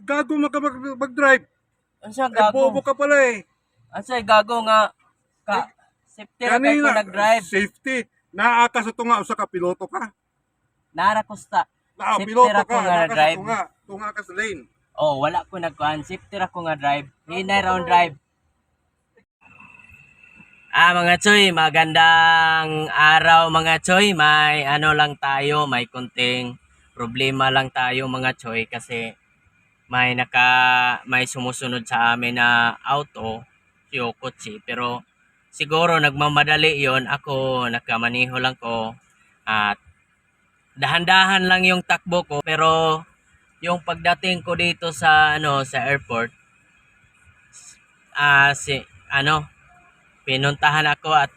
Gago mag mag mag-drive. Unsa Eh, bobo gago? ka pala eh. Unsa gago nga ka safety ra kay ko nag-drive. safety. Naa ka sa tunga usa ka piloto ka. Nara ko sa Safety piloto ka, ko nga naa ka sa drive. tunga. Tunga ka sa lane. Oh, wala ko nagkuhan. Safety ra ko nga drive. Hinay round drive. Ah, mga choy, magandang araw mga choy. May ano lang tayo, may kunting problema lang tayo mga choy kasi may naka may sumusunod sa amin na auto, kotse, pero siguro nagmamadali 'yon. Ako nakamaniho lang ko. At dahan-dahan lang yung takbo ko. Pero yung pagdating ko dito sa ano sa airport ah si ano pinuntahan ako at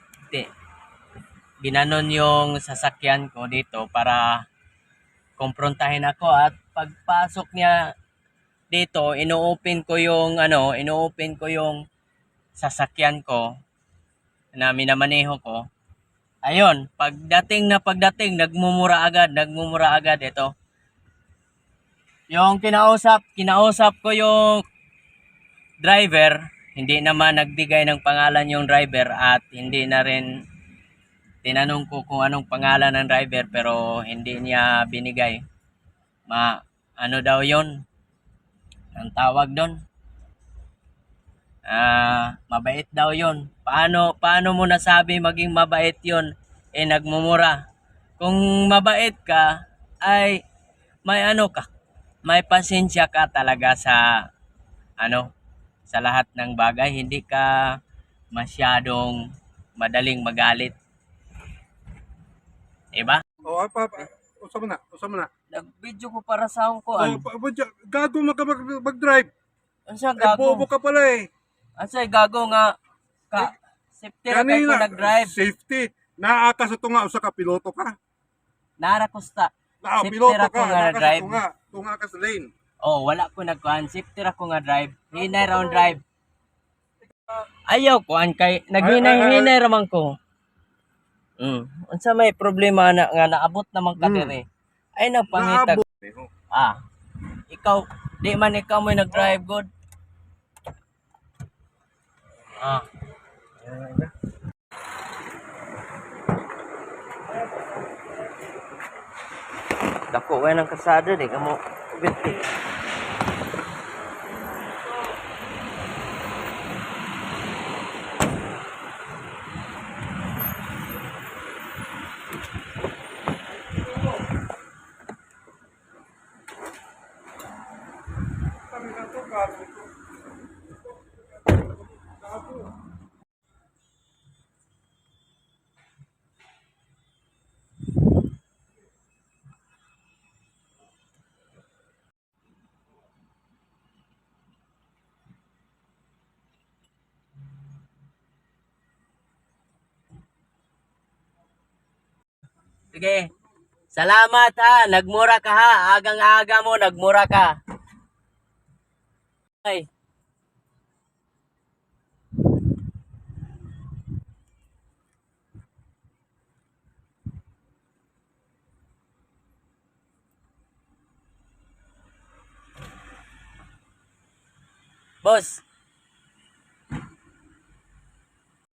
ginanon yung sasakyan ko dito para kumprontahin ako at pagpasok niya dito ino-open ko yung ano ino-open ko yung sasakyan ko na minamaneho ko ayun pagdating na pagdating nagmumura agad nagmumura agad ito yung kinausap, kinausap ko yung driver, hindi naman nagbigay ng pangalan yung driver at hindi na rin tinanong ko kung anong pangalan ng driver pero hindi niya binigay. Ma, ano daw yon? Ang tawag doon? Ah, mabait daw yon. Paano paano mo nasabi maging mabait yon? Eh nagmumura. Kung mabait ka ay may ano ka, may pasensya ka talaga sa ano sa lahat ng bagay hindi ka masyadong madaling magalit diba O apa pa. Usa na, usa na. nag-video ko para sa akong kuan pa- pa- gago mag mag mag-drive. unsa Eh, bobo gago ka pala eh. unsa gago nga ka safety ra kay ko nag-drive safety. Naa ka sa tunga usa ka piloto ka. nara ko sa Naa Safety piloto ra ka, nga naa ka sa nag-drive. tunga. Tunga ka sa lane. oh wala ko nagkuhan safety ra ko nga drive hinay round drive ayaw kuan kay naghinay-hinay raman ko Mm. Unsa may problema na nga naabot naman ka Mm. dire? Ay nagpangitag. Naabot. Ah. Ikaw di man ikaw mo nag-drive good. Ah. Dako kay ng kasada di kamo bitti. Sige. Salamat ha. Nagmura ka ha. Agang-aga mo, nagmura ka. Ay. Boss,